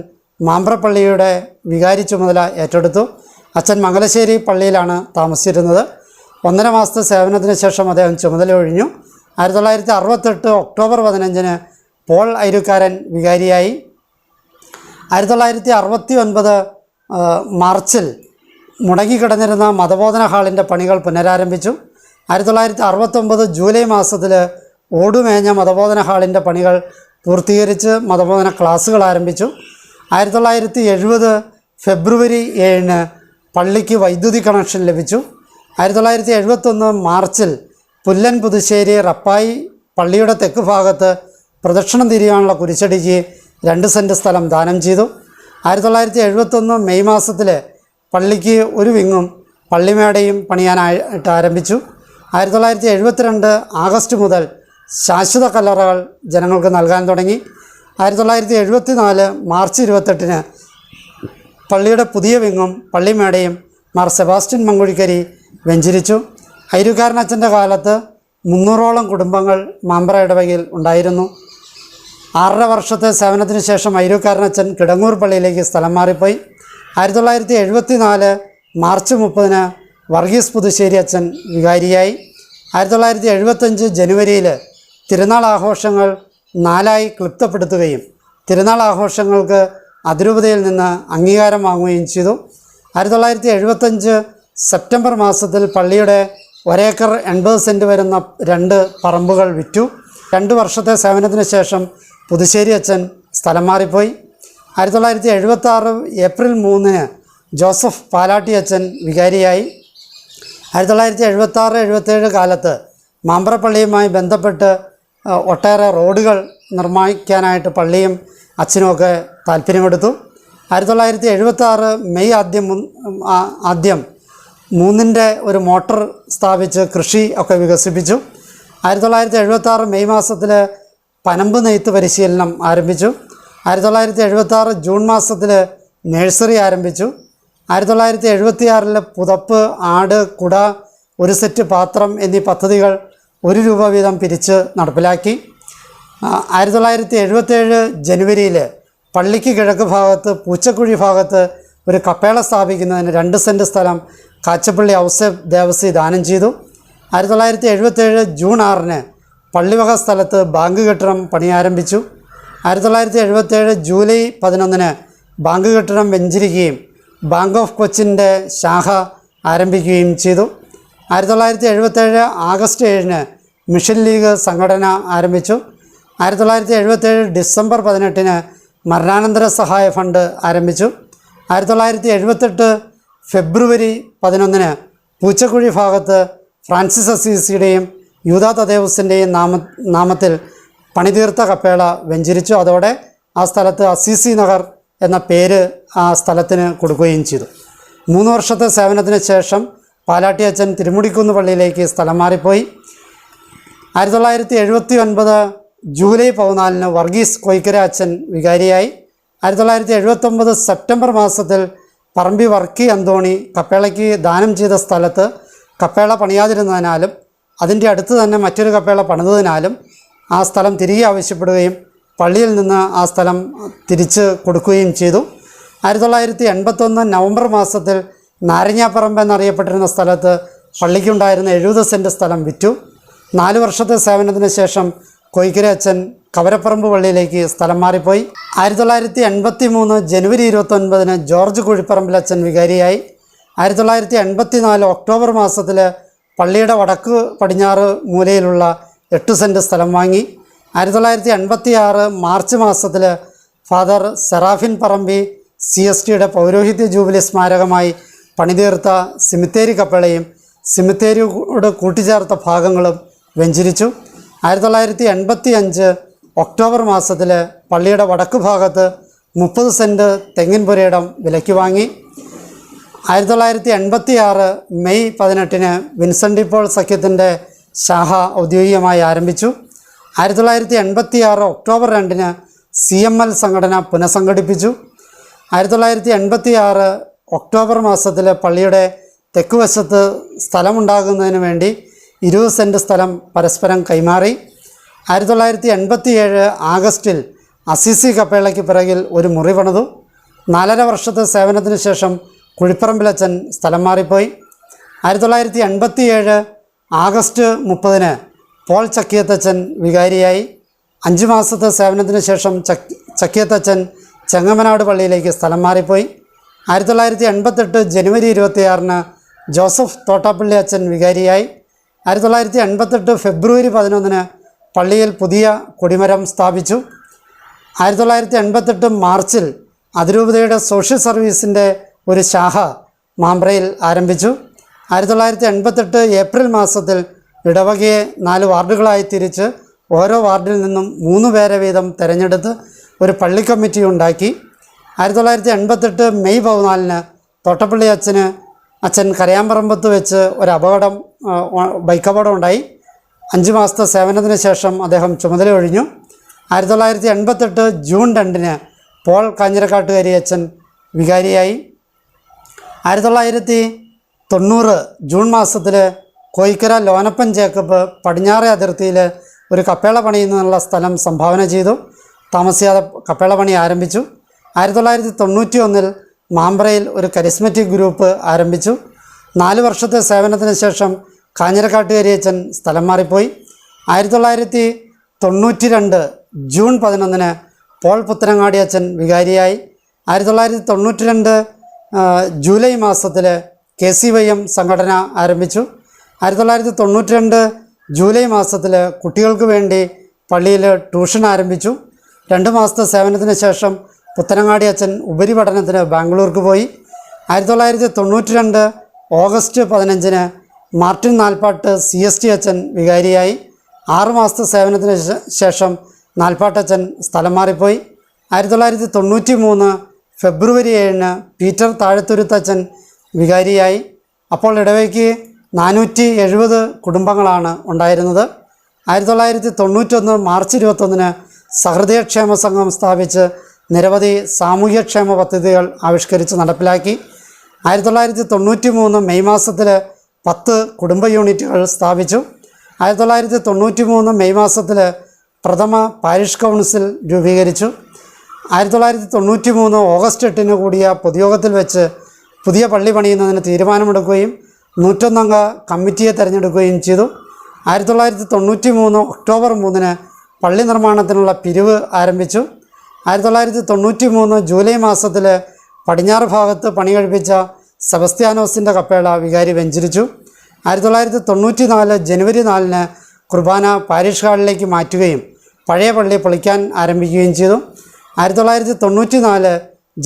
മാമ്പ്രപ്പള്ളിയുടെ വികാരി ചുമതല ഏറ്റെടുത്തു. അച്ഛൻ മംഗലശ്ശേരി പള്ളിയിലാണ് താമസിച്ചിരുന്നത്. ഒന്നര മാസത്തെ സേവനത്തിന് ശേഷം അദ്ദേഹം ചുമതല ഒഴിഞ്ഞു. ആയിരത്തി തൊള്ളായിരത്തി അറുപത്തെട്ട് ഒക്ടോബർ പതിനഞ്ചിന് പോൾ ഐരുക്കാരൻ വികാരിയായി. ആയിരത്തി തൊള്ളായിരത്തി അറുപത്തി ഒൻപത് മാർച്ചിൽ മുടങ്ങിക്കിടന്നിരുന്ന മതബോധന ഹാളിന്റെ പണികൾ പുനരാരംഭിച്ചു. ആയിരത്തി തൊള്ളായിരത്തി അറുപത്തൊമ്പത് ജൂലൈ മാസത്തിൽ ഓടുമേഞ്ഞ മതബോധന ഹാളിന്റെ പണികൾ പൂർത്തീകരിച്ച് മതബോധന ക്ലാസ്സുകൾ ആരംഭിച്ചു. ആയിരത്തി തൊള്ളായിരത്തി എഴുപത് ഫെബ്രുവരി ഏഴിന് പള്ളിക്ക് വൈദ്യുതി കണക്ഷൻ ലഭിച്ചു. ആയിരത്തി തൊള്ളായിരത്തി എഴുപത്തൊന്ന് മാർച്ചിൽ പുല്ലൻ പുതുശ്ശേരി റപ്പായി പള്ളിയുടെ തെക്ക് ഭാഗത്ത് പ്രദക്ഷിണം തിരിയാനുള്ള കുരിശടിക്ക് രണ്ട് സെന്റ് സ്ഥലം ദാനം ചെയ്തു. ആയിരത്തി തൊള്ളായിരത്തി എഴുപത്തൊന്ന് മെയ് മാസത്തിൽ പള്ളിക്ക് ഒരു വിങ്ങും പള്ളിമേടയും പണിയാനായിട്ട് ആരംഭിച്ചു. ആയിരത്തി തൊള്ളായിരത്തി എഴുപത്തിരണ്ട് ആഗസ്റ്റ് മുതൽ ശാശ്വത കല്ലറകൾ ജനങ്ങൾക്ക് നൽകാൻ തുടങ്ങി. ആയിരത്തി തൊള്ളായിരത്തി എഴുപത്തി നാല് മാർച്ച് ഇരുപത്തെട്ടിന് പള്ളിയുടെ പുതിയ വിങ്ങും പള്ളിമേടയും മാർ സെബാസ്റ്റ്യൻ മങ്കുഴിക്കരി വെഞ്ചരിച്ചു. ഐരുകാരനച്ഛന്റെ കാലത്ത് മുന്നൂറോളം കുടുംബങ്ങൾ മാമ്പ്ര ഇടവകയിൽ ഉണ്ടായിരുന്നു. ആറര വർഷത്തെ സേവനത്തിന് ശേഷം ഐരൂക്കാരനച്ഛൻ കിടങ്ങൂർ പള്ളിയിലേക്ക് സ്ഥലം മാറിപ്പോയി. ആയിരത്തി തൊള്ളായിരത്തി എഴുപത്തി നാല് മാർച്ച് മുപ്പതിന് വർഗീസ് പുതുശ്ശേരി അച്ഛൻ വികാരിയായി. ആയിരത്തി തൊള്ളായിരത്തി എഴുപത്തഞ്ച് ജനുവരിയിൽ തിരുനാൾ ആഘോഷങ്ങൾ നാലായി ക്ലിപ്തപ്പെടുത്തുകയും തിരുനാൾ ആഘോഷങ്ങൾക്ക് അതിരൂപതയിൽ നിന്ന് അംഗീകാരം വാങ്ങുകയും ചെയ്തു. ആയിരത്തി തൊള്ളായിരത്തി എഴുപത്തഞ്ച് സെപ്റ്റംബർ മാസത്തിൽ പള്ളിയുടെ ഒരേക്കർ എൺപത് സെന്റ് വരുന്ന രണ്ട് പറമ്പുകൾ വിറ്റു. രണ്ട് വർഷത്തെ സേവനത്തിന് ശേഷം പുതുശ്ശേരി അച്ഛൻ സ്ഥലം മാറിപ്പോയി. ആയിരത്തി തൊള്ളായിരത്തി എഴുപത്തി ആറ് ഏപ്രിൽ മൂന്നിന് ജോസഫ് പാലാട്ടി അച്ഛൻ വികാരിയായി. ആയിരത്തി തൊള്ളായിരത്തി എഴുപത്തി ആറ് എഴുപത്തേഴ് കാലത്ത് മാമ്പറപ്പള്ളിയുമായി ബന്ധപ്പെട്ട് ഒട്ടേറെ റോഡുകൾ നിർമ്മിക്കാനായിട്ട് പള്ളിയും അച്ഛനുമൊക്കെ താല്പര്യമെടുത്തു. ആയിരത്തി തൊള്ളായിരത്തി എഴുപത്തി ആറ് മെയ് ആദ്യം ആദ്യം മൂന്നിന്റെ ഒരു മോട്ടർ സ്ഥാപിച്ച് കൃഷി ഒക്കെ വികസിപ്പിച്ചു. ആയിരത്തി തൊള്ളായിരത്തി എഴുപത്തി ആറ് മെയ് മാസത്തിൽ പനമ്പ് നെയ്ത്ത് പരിശീലനം ആരംഭിച്ചു. ആയിരത്തി തൊള്ളായിരത്തി എഴുപത്തി ആറ് ജൂൺ മാസത്തിൽ നഴ്സറി ആരംഭിച്ചു. ആയിരത്തി തൊള്ളായിരത്തി എഴുപത്തി പുതപ്പ് ആട് കുട ഒരു സെറ്റ് പാത്രം എന്നീ പദ്ധതികൾ ഒരു രൂപ വീതം പിരിച്ച് നടപ്പിലാക്കി. ആയിരത്തി തൊള്ളായിരത്തി എഴുപത്തേഴ് ജനുവരിയിൽ പള്ളിക്ക് കിഴക്ക് ഭാഗത്ത് പൂച്ചക്കുഴി ഭാഗത്ത് ഒരു കപ്പേള സ്ഥാപിക്കുന്നതിന് രണ്ട് സെന്റ് സ്ഥലം കാച്ചപ്പള്ളി ഔസേഫ് ദേവസി ദാനം ചെയ്തു. ആയിരത്തി തൊള്ളായിരത്തി എഴുപത്തേഴ് ജൂൺ ആറിന് പള്ളിവക സ്ഥലത്ത് ബാങ്ക് കെട്ടിടം പണി ആരംഭിച്ചു ആയിരത്തി തൊള്ളായിരത്തി എഴുപത്തേഴ് ജൂലൈ പതിനൊന്നിന് ബാങ്ക് കെട്ടിടം വെഞ്ചരിക്കുകയും ബാങ്ക് ഓഫ് കൊച്ചിന്റെ ശാഖ ആരംഭിക്കുകയും ചെയ്തു. ആയിരത്തി തൊള്ളായിരത്തി എഴുപത്തേഴ് ആഗസ്റ്റ് ഏഴിന് മിഷൻ ലീഗ് സംഘടന ആരംഭിച്ചു. ആയിരത്തി തൊള്ളായിരത്തി എഴുപത്തേഴ് ഡിസംബർ പതിനെട്ടിന് മരണാനന്തര സഹായ ഫണ്ട് ആരംഭിച്ചു. ആയിരത്തി തൊള്ളായിരത്തി എഴുപത്തെട്ട് ഫെബ്രുവരി പതിനൊന്നിന് പൂച്ചക്കുഴി ഭാഗത്ത് ഫ്രാൻസിസ് അസീസിയുടെയും യൂത തദേവുസിന്റെയും നാമ നാമത്തിൽ പണിതീർത്ത കപ്പേള വെഞ്ചരിച്ചു. അതോടെ ആ സ്ഥലത്ത് അസീസി നഗർ എന്ന പേര് ആ സ്ഥലത്തിന് കൊടുക്കുകയും ചെയ്തു. മൂന്ന് വർഷത്തെ സേവനത്തിന് ശേഷം പാലാട്ടി അച്ഛൻ തിരുമുടിക്കുന്ന് പള്ളിയിലേക്ക് സ്ഥലം മാറിപ്പോയി ആയിരത്തി തൊള്ളായിരത്തി എഴുപത്തി ഒൻപത് ജൂലൈ പതിനാലിന് വർഗീസ് കൊയ്ക്കര അച്ഛൻ വികാരിയായി. ആയിരത്തി തൊള്ളായിരത്തി എഴുപത്തൊമ്പത് സെപ്റ്റംബർ മാസത്തിൽ പറമ്പി വർക്കി അന്തോണി കപ്പേളയ്ക്ക് ദാനം ചെയ്ത സ്ഥലത്ത് കപ്പേള പണിയാതിരുന്നതിനാലും അതിന്റെ അടുത്ത് തന്നെ മറ്റൊരു കപ്പേള പണിതതിനാലും ആ സ്ഥലം തിരികെ ആവശ്യപ്പെടുകയും പള്ളിയിൽ നിന്ന് ആ സ്ഥലം തിരിച്ച് കൊടുക്കുകയും ചെയ്തു. ആയിരത്തി തൊള്ളായിരത്തി എൺപത്തൊന്ന് നവംബർ മാസത്തിൽ നാരങ്ങാപ്പറമ്പ് എന്നറിയപ്പെട്ടിരുന്ന സ്ഥലത്ത് പള്ളിക്കുണ്ടായിരുന്ന എഴുപത് സെന്റ് സ്ഥലം വിറ്റു. നാല് വർഷത്തെ സേവനത്തിന് ശേഷം കൊയ്ക്കര അച്ഛൻ കവരപ്പറമ്പ് പള്ളിയിലേക്ക് സ്ഥലം മാറിപ്പോയി. ആയിരത്തി തൊള്ളായിരത്തി എൺപത്തി മൂന്ന് ജനുവരി ഇരുപത്തൊൻപതിന് ജോർജ് കുഴിപ്പറമ്പിൽ അച്ഛൻ വികാരിയായി. ആയിരത്തി തൊള്ളായിരത്തി എൺപത്തി നാല് ഒക്ടോബർ മാസത്തിൽ പള്ളിയുടെ വടക്ക് പടിഞ്ഞാറ് മൂലയിലുള്ള എട്ട് സെന്റ് സ്ഥലം വാങ്ങി. ആയിരത്തി തൊള്ളായിരത്തി എൺപത്തി ആറ് മാർച്ച് മാസത്തിൽ father Seraphin Parambi C S ടിയുടെ പൗരോഹിത്യ ജൂബിലി സ്മാരകമായി പണിതീർത്ത സിമിത്തേരി കപ്പളയും സിമിത്തേരിയോട് കൂട്ടിച്ചേർത്ത ഭാഗങ്ങളും വെഞ്ചരിച്ചു. ആയിരത്തി തൊള്ളായിരത്തി എൺപത്തി അഞ്ച് ഒക്ടോബർ മാസത്തിൽ പള്ളിയുടെ വടക്ക് ഭാഗത്ത് മുപ്പത് സെന്റ് തെങ്ങിൻ പുരയിടം വിലയ്ക്ക് വാങ്ങി. ആയിരത്തി തൊള്ളായിരത്തി എൺപത്തി ആറ് മെയ് പതിനെട്ടിന് വിൻസെന്റ് ഇപ്പോൾ സഖ്യത്തിന്റെ ശാഖ ഔദ്യോഗികമായി ആരംഭിച്ചു. ആയിരത്തി തൊള്ളായിരത്തി എൺപത്തി ആറ് ഒക്ടോബർ രണ്ടിന് സി എം എൽ സംഘടന പുനഃസംഘടിപ്പിച്ചു. ആയിരത്തി തൊള്ളായിരത്തി എൺപത്തി ആറ് ഒക്ടോബർ മാസത്തിൽ പള്ളിയുടെ തെക്ക് വശത്ത് സ്ഥലമുണ്ടാകുന്നതിന് വേണ്ടി ഇരുപത് സെന്റ് സ്ഥലം പരസ്പരം കൈമാറി. ആയിരത്തി തൊള്ളായിരത്തി എൺപത്തി ഏഴ് ആഗസ്റ്റിൽ അസിസി കപ്പേളയ്ക്ക് പിറകിൽ ഒരു മുറി പണിതു. നാലര വർഷത്തെ സേവനത്തിന് ശേഷം കുഴിപ്പറമ്പിലച്ചൻ സ്ഥലം മാറിപ്പോയി. ആയിരത്തി തൊള്ളായിരത്തി എൺപത്തി ഏഴ് ആഗസ്റ്റ് മുപ്പതിന് പോൾ ചക്കിയത്തച്ഛൻ വികാരിയായി. അഞ്ച് മാസത്തെ സേവനത്തിന് ശേഷം ചക്ക് ചക്കിയത്തച്ഛൻ ചെങ്ങമനാട് പള്ളിയിലേക്ക് സ്ഥലം മാറിപ്പോയി. ആയിരത്തി തൊള്ളായിരത്തി എൺപത്തെട്ട് ജനുവരി ഇരുപത്തിയാറിന് ജോസഫ് തോട്ടാപ്പള്ളി അച്ഛൻ വികാരിയായി. ആയിരത്തി തൊള്ളായിരത്തി എൺപത്തെട്ട് ഫെബ്രുവരി പതിനൊന്നിന് പള്ളിയിൽ പുതിയ കൊടിമരം സ്ഥാപിച്ചു. ആയിരത്തി തൊള്ളായിരത്തി എൺപത്തെട്ട് മാർച്ചിൽ അതിരൂപതയുടെ സോഷ്യൽ സർവീസിന്റെ ഒരു ശാഖ മാമ്പ്രയിൽ ആരംഭിച്ചു. ആയിരത്തി തൊള്ളായിരത്തി എൺപത്തെട്ട് ഏപ്രിൽ മാസത്തിൽ ഇടവകയെ നാല് വാർഡുകളായി തിരിച്ച് ഓരോ വാർഡിൽ നിന്നും മൂന്ന് പേരെ വീതം തിരഞ്ഞെടുത്ത് ഒരു പള്ളി കമ്മിറ്റി ഉണ്ടാക്കി. ആയിരത്തി തൊള്ളായിരത്തി എൺപത്തെട്ട് മെയ് പതിനാലിന് തോട്ടപ്പള്ളി അച്ഛന് അച്ഛൻ കരയാമ്പറമ്പത്ത് വെച്ച് ഒരു അപകടം ബൈക്ക് അപകടം ഉണ്ടായി അഞ്ച് മാസത്തെ സേവനത്തിന് ശേഷം അദ്ദേഹം ചുമതല ഒഴിഞ്ഞു. ആയിരത്തി തൊള്ളായിരത്തി എൺപത്തെട്ട് ജൂൺ രണ്ടിന് പോൾ കാഞ്ഞിരക്കാട്ടുകാരി അച്ഛൻ വികാരിയായി. ആയിരത്തി തൊള്ളായിരത്തി തൊണ്ണൂറ് ജൂൺ മാസത്തിൽ കോയിക്കര ലോനപ്പൻ ജേക്കബ് പടിഞ്ഞാറേ അതിർത്തിയിൽ ഒരു കപ്പേള പണിയുന്നതിനുള്ള സ്ഥലം സംഭാവന ചെയ്തു. താമസിയാതെ കപ്പേള പണി ആരംഭിച്ചു. ആയിരത്തി തൊള്ളായിരത്തി തൊണ്ണൂറ്റി ഒന്നിൽ മാമ്പ്രയിൽ ഒരു കരിസ്മറ്റിക് ഗ്രൂപ്പ് ആരംഭിച്ചു. നാല് വർഷത്തെ സേവനത്തിന് ശേഷം കാഞ്ഞിരക്കാട്ടുകരിയച്ചൻ സ്ഥലം മാറിപ്പോയി. ആയിരത്തി തൊള്ളായിരത്തി തൊണ്ണൂറ്റി രണ്ട് ജൂൺ പതിനൊന്നിന് പോൾ പുത്തനങ്ങാടി അച്ഛൻ വികാരിയായി. ആയിരത്തി തൊള്ളായിരത്തി തൊണ്ണൂറ്റി രണ്ട് ജൂലൈ മാസത്തിൽ കെ സി വൈ എം സംഘടന ആരംഭിച്ചു. ആയിരത്തി തൊള്ളായിരത്തി തൊണ്ണൂറ്റി രണ്ട് ജൂലൈ മാസത്തിൽ കുട്ടികൾക്ക് വേണ്ടി പള്ളിയിൽ ട്യൂഷൻ ആരംഭിച്ചു. രണ്ട് മാസത്തെ സേവനത്തിന് ശേഷം പുത്തനങ്ങാടി അച്ഛൻ ഉപരിപഠനത്തിന് ബാംഗ്ലൂർക്ക് പോയി. ആയിരത്തി തൊള്ളായിരത്തി തൊണ്ണൂറ്റി രണ്ട് ഓഗസ്റ്റ് പതിനഞ്ചിന് Martin Nalpat C S T അച്ഛൻ വികാരിയായി. ആറുമാസത്തെ സേവനത്തിന് ശേഷം നാൽപ്പാട്ടച്ഛൻ സ്ഥലം മാറിപ്പോയി. ആയിരത്തി തൊള്ളായിരത്തി തൊണ്ണൂറ്റി മൂന്ന് ഫെബ്രുവരി ഏഴിന് പീറ്റർ താഴത്തുരുത്തച്ഛൻ വികാരിയായി. അപ്പോൾ ഇടവയ്ക്ക് നാനൂറ്റി എഴുപത് കുടുംബങ്ങളാണ് ഉണ്ടായിരുന്നത്. ആയിരത്തി തൊള്ളായിരത്തി തൊണ്ണൂറ്റൊന്ന് മാർച്ച് ഇരുപത്തൊന്നിന് സഹൃദയക്ഷേമ സംഘം സ്ഥാപിച്ച് നിരവധി സാമൂഹ്യക്ഷേമ പദ്ധതികൾ ആവിഷ്കരിച്ച് നടപ്പിലാക്കി. ആയിരത്തി തൊള്ളായിരത്തി തൊണ്ണൂറ്റി മൂന്ന് മെയ് മാസത്തിൽ പത്ത് കുടുംബ യൂണിറ്റുകൾ സ്ഥാപിച്ചു. ആയിരത്തി തൊള്ളായിരത്തി തൊണ്ണൂറ്റി മൂന്ന് മെയ് മാസത്തിൽ പ്രഥമ പാരിഷ് കൗൺസിൽ രൂപീകരിച്ചു. ആയിരത്തി തൊള്ളായിരത്തി തൊണ്ണൂറ്റി മൂന്ന് ഓഗസ്റ്റ് എട്ടിന് കൂടിയ പൊതുയോഗത്തിൽ വെച്ച് പുതിയ പള്ളി പണിയുന്നതിന് തീരുമാനമെടുക്കുകയും നൂറ്റൊന്നംഗ കമ്മിറ്റിയെ തിരഞ്ഞെടുക്കുകയും ചെയ്തു. ആയിരത്തി തൊള്ളായിരത്തി തൊണ്ണൂറ്റി മൂന്ന് ഒക്ടോബർ മൂന്നിന് പള്ളി നിർമ്മാണത്തിനുള്ള പിരിവ് ആരംഭിച്ചു. ആയിരത്തി തൊള്ളായിരത്തി തൊണ്ണൂറ്റി മൂന്ന് ജൂലൈ മാസത്തിൽ പടിഞ്ഞാറ് ഭാഗത്ത് പണി കഴിപ്പിച്ച സെബസ്ത്യാനോസിന്റെ കപ്പേള വികാരി വെഞ്ചരിച്ചു. ആയിരത്തി തൊള്ളായിരത്തി തൊണ്ണൂറ്റി നാല് ജനുവരി നാലിന് കുർബാന പാരീഷ് ഹാളിലേക്ക് മാറ്റുകയും പഴയ പള്ളി പൊളിക്കാൻ ആരംഭിക്കുകയും ചെയ്തു. ആയിരത്തി തൊള്ളായിരത്തി തൊണ്ണൂറ്റി നാല്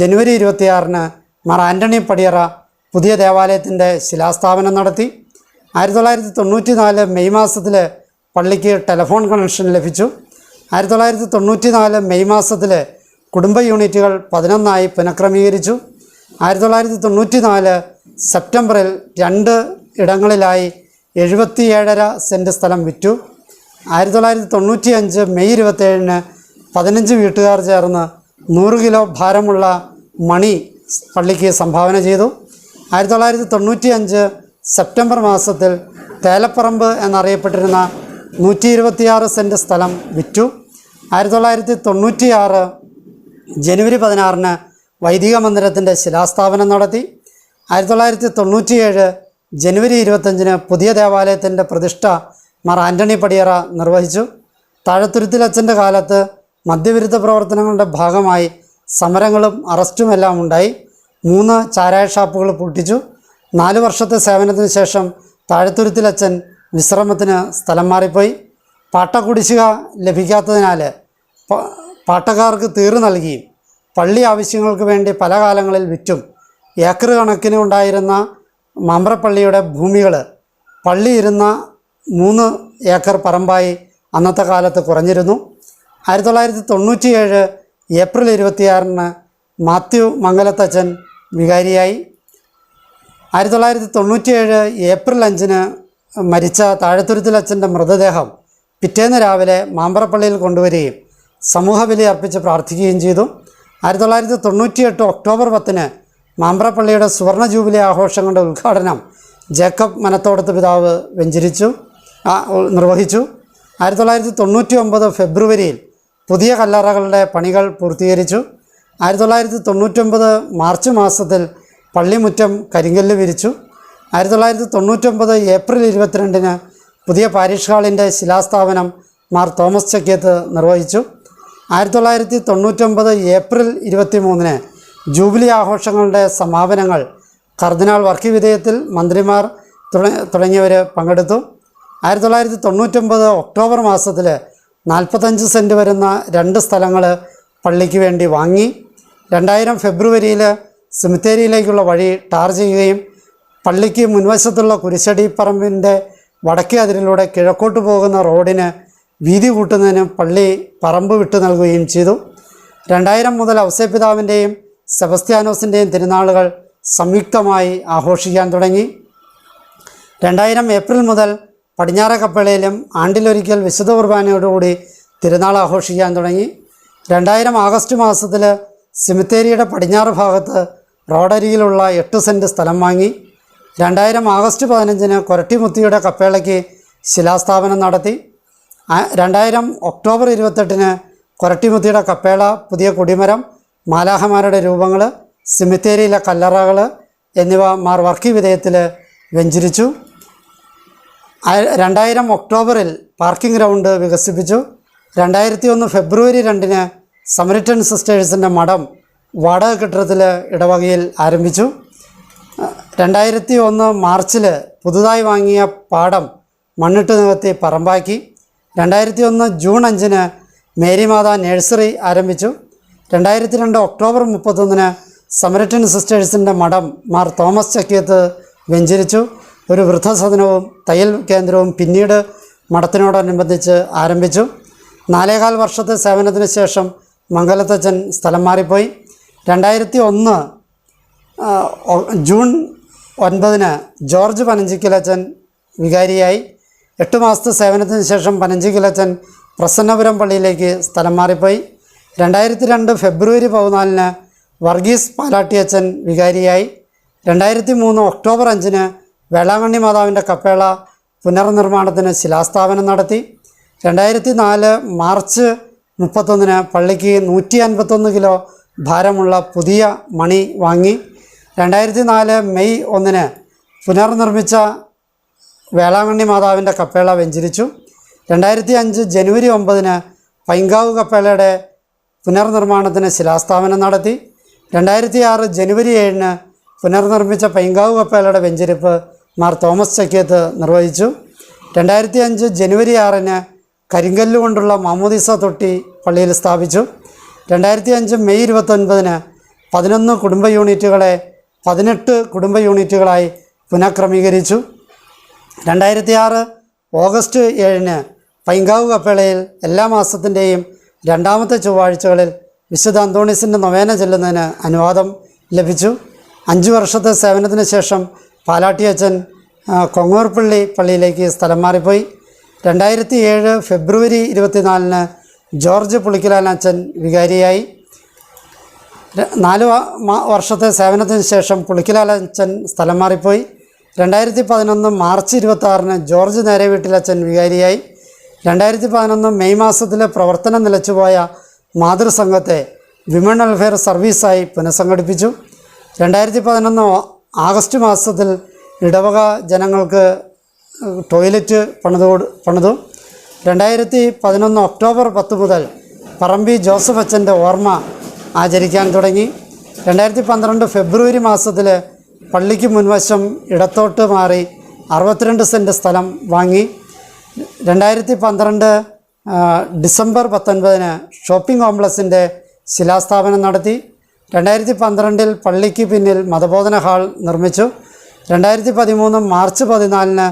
ജനുവരി ഇരുപത്തിയാറിന് മാർ ആന്റണി പടിയറ പുതിയ ദേവാലയത്തിന്റെ ശിലാസ്ഥാപനം നടത്തി. ആയിരത്തി തൊള്ളായിരത്തി തൊണ്ണൂറ്റി നാല് മെയ് മാസത്തിൽ പള്ളിക്ക് ടെലഫോൺ കണക്ഷൻ ലഭിച്ചു. ആയിരത്തി തൊള്ളായിരത്തി തൊണ്ണൂറ്റി നാല് മെയ് മാസത്തിൽ കുടുംബ യൂണിറ്റുകൾ പതിനൊന്നായി പുനഃക്രമീകരിച്ചു. ആയിരത്തി തൊള്ളായിരത്തി തൊണ്ണൂറ്റി നാല് സെപ്റ്റംബറിൽ രണ്ട് ഇടങ്ങളിലായി എഴുപത്തിയേഴര സെന്റ് സ്ഥലം വിറ്റു. ആയിരത്തി തൊള്ളായിരത്തി തൊണ്ണൂറ്റി അഞ്ച് മെയ് ഇരുപത്തേഴിന് പതിനഞ്ച് വീട്ടുകാർ ചേർന്ന് നൂറ് കിലോ ഭാരമുള്ള മണി പള്ളിക്ക് സംഭാവന ചെയ്തു. ആയിരത്തി തൊള്ളായിരത്തി തൊണ്ണൂറ്റി അഞ്ച് സെപ്റ്റംബർ മാസത്തിൽ തേലപ്പറമ്പ് എന്നറിയപ്പെട്ടിരുന്ന നൂറ്റി ഇരുപത്തിയാറ് സെന്റ് സ്ഥലം വിറ്റു. ആയിരത്തി തൊള്ളായിരത്തി തൊണ്ണൂറ്റി ആറ് ജനുവരി പതിനാറിന് വൈദിക മന്ദിരത്തിന്റെ ശിലാസ്ഥാപനം നടത്തി. ആയിരത്തി തൊള്ളായിരത്തി തൊണ്ണൂറ്റിയേഴ് ജനുവരി ഇരുപത്തഞ്ചിന് പുതിയ ദേവാലയത്തിന്റെ പ്രതിഷ്ഠ മാർ ആന്റണി പടിയറ നിർവഹിച്ചു. താഴത്തുരുത്തിലച്ഛന്റെ കാലത്ത് മദ്യവിരുദ്ധ പ്രവർത്തനങ്ങളുടെ ഭാഗമായി സമരങ്ങളും അറസ്റ്റുമെല്ലാം ഉണ്ടായി. മൂന്ന് ചാരായ ഷാപ്പുകൾ പൂട്ടിച്ചു. നാല് വർഷത്തെ സേവനത്തിന് ശേഷം താഴത്തുരുത്തിലച്ഛൻ വിശ്രമത്തിന് സ്ഥലം മാറിപ്പോയി. പാട്ടക്കുടിശ്ശിക ലഭിക്കാത്തതിനാൽ പാട്ടക്കാർക്ക് തീറ് നൽകിയും പള്ളി ആവശ്യങ്ങൾക്ക് വേണ്ടി പല കാലങ്ങളിൽ വിറ്റും. ഏക്കർ കണക്കിന് ഉണ്ടായിരുന്ന മാമ്പ്രപ്പള്ളിയുടെ ഭൂമികൾ പള്ളി ഇരുന്ന മൂന്ന് ഏക്കർ പറമ്പായി അന്നത്തെ കാലത്ത് കുറഞ്ഞിരുന്നു. ആയിരത്തി തൊള്ളായിരത്തി തൊണ്ണൂറ്റിയേഴ് ഏപ്രിൽ ഇരുപത്തിയാറിന് മാത്യു മംഗലത്തച്ഛൻ വികാരിയായി. ആയിരത്തി തൊള്ളായിരത്തി തൊണ്ണൂറ്റിയേഴ് ഏപ്രിൽ അഞ്ചിന് മരിച്ച താഴത്തുരുത്തിലച്ഛന്റെ മൃതദേഹം പിറ്റേന്ന് രാവിലെ മാമ്പറപ്പള്ളിയിൽ കൊണ്ടുവരികയും സമൂഹബലി അർപ്പിച്ച് പ്രാർത്ഥിക്കുകയും ചെയ്തു. ആയിരത്തി തൊള്ളായിരത്തി തൊണ്ണൂറ്റിയെട്ട് ഒക്ടോബർ പത്തിന് മാമ്പ്രപ്പള്ളിയുടെ സുവർണ ജൂബിലി ആഘോഷങ്ങളുടെ ഉദ്ഘാടനം ജേക്കബ് മനത്തോടത്ത് പിതാവ് വെഞ്ചരിച്ചു നിർവഹിച്ചു. ആയിരത്തി തൊള്ളായിരത്തി തൊണ്ണൂറ്റി ഒമ്പത് ഫെബ്രുവരിയിൽ പുതിയ കല്ലറകളുടെ പണികൾ പൂർത്തീകരിച്ചു. ആയിരത്തി തൊള്ളായിരത്തി തൊണ്ണൂറ്റൊമ്പത് മാർച്ച് മാസത്തിൽ പള്ളിമുറ്റം കരിങ്കല്ല് വിരിച്ചു. ആയിരത്തി തൊള്ളായിരത്തി തൊണ്ണൂറ്റൊമ്പത് ഏപ്രിൽ ഇരുപത്തിരണ്ടിന് പുതിയ പാരീഷ് ഹാളിന്റെ ശിലാസ്ഥാപനം മാർ തോമസ് ചക്കിയത്ത് നിർവഹിച്ചു. ആയിരത്തി തൊള്ളായിരത്തി തൊണ്ണൂറ്റൊമ്പത് ഏപ്രിൽ ഇരുപത്തി മൂന്നിന് ജൂബിലി ആഘോഷങ്ങളുടെ സമാപനങ്ങൾ കർദിനാൾ വർക്കി വിധേയത്തിൽ മന്ത്രിമാർ തുട- തുടങ്ങിയവർ പങ്കെടുത്തു. ആയിരത്തി തൊള്ളായിരത്തി തൊണ്ണൂറ്റൊമ്പത് ഒക്ടോബർ മാസത്തിൽ നാൽപ്പത്തഞ്ച് സെന്റ് വരുന്ന രണ്ട് സ്ഥലങ്ങൾ പള്ളിക്ക് വേണ്ടി വാങ്ങി. രണ്ടായിരം ഫെബ്രുവരിയിൽ സെമിത്തേരിയിലേക്കുള്ള വഴി ടാർ ചെയ്യുകയും പള്ളിക്ക് മുൻവശത്തുള്ള കുരിശടി പറമ്പിന്റെ വടക്കേ അതിരിലൂടെ കിഴക്കോട്ട് പോകുന്ന റോഡിന് വീതി കൂട്ടുന്നതിന് പള്ളി പറമ്പ് വിട്ടു നൽകുകയും ചെയ്തു. രണ്ടായിരം മുതൽ ഔസേപിതാവിന്റെയും സെബസ്ത്യാനോസിന്റെയും തിരുനാളുകൾ സംയുക്തമായി ആഘോഷിക്കാൻ തുടങ്ങി. രണ്ടായിരം ഏപ്രിൽ മുതൽ പടിഞ്ഞാറ കപ്പളയിലും ആണ്ടിലൊരിക്കൽ വിശുദ്ധ കുർബാനയോടുകൂടി തിരുനാൾ ആഘോഷിക്കാൻ തുടങ്ങി. രണ്ടായിരം ആഗസ്റ്റ് മാസത്തിൽ സിമിത്തേരിയുടെ പടിഞ്ഞാറ് ഭാഗത്ത് റോഡരികിലുള്ള എട്ട് സെന്റ് സ്ഥലം വാങ്ങി. രണ്ടായിരം ആഗസ്റ്റ് പതിനഞ്ചിന് കൊരട്ടിമുത്തിയുടെ കപ്പേളയ്ക്ക് ശിലാസ്ഥാപനം നടത്തി. രണ്ടായിരം ഒക്ടോബർ ഇരുപത്തെട്ടിന് കൊരട്ടിമുത്തിയുടെ കപ്പേള പുതിയ കൊടിമരം മാലാഹമാരുടെ രൂപങ്ങൾ സിമിത്തേരിയിലെ കല്ലറകൾ എന്നിവ മാർ വർക്കി വിധേയത്തിൽ വെഞ്ചരിച്ചു. രണ്ടായിരം ഒക്ടോബറിൽ പാർക്കിംഗ് ഗ്രൗണ്ട് വികസിപ്പിച്ചു. രണ്ടായിരത്തി ഒന്ന് ഫെബ്രുവരി രണ്ടിന് സമരിറ്റൻ സിസ്റ്റേഴ്സിന്റെ മഠം വാടക കെട്ടിടത്തിൽ ഇടവകയിൽ ആരംഭിച്ചു. രണ്ടായിരത്തി ഒന്ന് മാർച്ചിൽ പുതുതായി വാങ്ങിയ പാടം മണ്ണിട്ട് നികത്തി പറമ്പാക്കി. രണ്ടായിരത്തി ഒന്ന് ജൂൺ അഞ്ചിന് മേരിമാത നഴ്സറി ആരംഭിച്ചു. രണ്ടായിരത്തി രണ്ട് ഒക്ടോബർ മുപ്പത്തൊന്നിന് സമരറ്റൻ സിസ്റ്റേഴ്സിന്റെ മഠം മാർ തോമസ് ചക്കിയത്ത് വെഞ്ചരിച്ചു. ഒരു വൃദ്ധസദനവും തയ്യൽ കേന്ദ്രവും പിന്നീട് മഠത്തിനോടനുബന്ധിച്ച് ആരംഭിച്ചു. നാലേകാൽ വർഷത്തെ സേവനത്തിന് ശേഷം മംഗലത്തച്ഛൻ സ്ഥലം മാറിപ്പോയി. രണ്ടായിരത്തി ഒന്ന് ജൂൺ ഒൻപതിന് ജോർജ് പനഞ്ചിക്കലച്ചൻ വികാരിയായി. എട്ട് മാസത്തെ സേവനത്തിന് ശേഷം പനഞ്ചിക്കലച്ചൻ പ്രസന്നപുരം പള്ളിയിലേക്ക് സ്ഥലം മാറിപ്പോയി. രണ്ടായിരത്തി രണ്ട് ഫെബ്രുവരി പതിനാലിന് വർഗീസ് പാലാട്ടിയച്ചൻ വികാരിയായി. രണ്ടായിരത്തി മൂന്ന് ഒക്ടോബർ അഞ്ചിന് വേളാങ്കണ്ണി മാതാവിന്റെ കപ്പേള പുനർനിർമ്മാണത്തിന് ശിലാസ്ഥാപനം നടത്തി. രണ്ടായിരത്തി നാല് മാർച്ച് മുപ്പത്തൊന്നിന് പള്ളിക്ക് നൂറ്റി അൻപത്തൊന്ന് കിലോ ഭാരമുള്ള പുതിയ മണി വാങ്ങി. രണ്ടായിരത്തി നാല് മെയ് ഒന്നിന് പുനർനിർമ്മിച്ച വേളാങ്കണ്ണി മാതാവിന്റെ കപ്പേള വെഞ്ചരിച്ചു. രണ്ടായിരത്തി അഞ്ച് ജനുവരി ഒമ്പതിന് പൈങ്കാവ് കപ്പേളയുടെ പുനർനിർമ്മാണത്തിന് ശിലാസ്ഥാപനം നടത്തി. രണ്ടായിരത്തി ആറ് ജനുവരി ഏഴിന് പുനർനിർമ്മിച്ച പൈങ്കാവ് കപ്പേളയുടെ വെഞ്ചരിപ്പ് മാർ തോമസ് ചക്കിയത്ത് നിർവഹിച്ചു. രണ്ടായിരത്തി അഞ്ച് ജനുവരി ആറിന് കരിങ്കല്ല് കൊണ്ടുള്ള മാമോദിസ തൊട്ടി പള്ളിയിൽ സ്ഥാപിച്ചു. രണ്ടായിരത്തി അഞ്ച് മെയ് ഇരുപത്തൊൻപതിന് പതിനൊന്ന് കുടുംബ യൂണിറ്റുകളെ പതിനെട്ട് കുടുംബ യൂണിറ്റുകളായി പുനഃക്രമീകരിച്ചു. രണ്ടായിരത്തി ആറ് ഓഗസ്റ്റ് ഏഴിന് പൈങ്കാവ് കപ്പേളയിൽ എല്ലാ മാസത്തിന്റെയും രണ്ടാമത്തെ ചൊവ്വാഴ്ചകളിൽ വിശുദ്ധ അന്തോണീസിന്റെ നൊവേന ചെല്ലുന്നതിന് അനുവാദം ലഭിച്ചു. അഞ്ച് വർഷത്തെ സേവനത്തിന് ശേഷം പാലാട്ടി അച്ഛൻ കൊങ്ങൂർപ്പള്ളി പള്ളിയിലേക്ക് സ്ഥലം മാറിപ്പോയി. രണ്ടായിരത്തി ഏഴ് ഫെബ്രുവരി ഇരുപത്തിനാലിന് ജോർജ് പുളിക്കലാൻ അച്ഛൻ വികാരിയായി. നാല് വർഷത്തെ സേവനത്തിന് ശേഷം പുളിക്കലാലച്ചൻ സ്ഥലം മാറിപ്പോയി. രണ്ടായിരത്തി പതിനൊന്ന് മാർച്ച് ഇരുപത്തി ആറിന് ജോർജ് നേരെ വീട്ടിലച്ഛൻ വികാരിയായി. രണ്ടായിരത്തി പതിനൊന്ന് മെയ് മാസത്തിലെ പ്രവർത്തനം നിലച്ചുപോയ മാതൃസംഘത്തെ വിമൺ വെൽഫെയർ സർവീസായി പുനഃസംഘടിപ്പിച്ചു. രണ്ടായിരത്തി പതിനൊന്ന് ആഗസ്റ്റ് മാസത്തിൽ ഇടവക ജനങ്ങൾക്ക് ടോയ്ലറ്റ് പണിതു പണിതു. രണ്ടായിരത്തി പതിനൊന്ന് ഒക്ടോബർ പത്ത് മുതൽ പറമ്പി ജോസഫ് അച്ഛന്റെ ഓർമ്മ ആചരിക്കാൻ തുടങ്ങി. രണ്ടായിരത്തി പന്ത്രണ്ട് ഫെബ്രുവരി മാസത്തിൽ പള്ളിക്ക് മുൻവശം ഇടത്തോട്ട് മാറി അറുപത്തിരണ്ട് സെന്റ് സ്ഥലം വാങ്ങി രണ്ടായിരത്തി പന്ത്രണ്ട് ഡിസംബർ പത്തൊൻപതിന് ഷോപ്പിംഗ് കോംപ്ലക്സിന്റെ ശിലാസ്ഥാപനം നടത്തി. രണ്ടായിരത്തി പന്ത്രണ്ടിൽ പള്ളിക്ക് പിന്നിൽ മതബോധന ഹാൾ നിർമ്മിച്ചു. രണ്ടായിരത്തി പതിമൂന്ന് മാർച്ച് പതിനാലിന്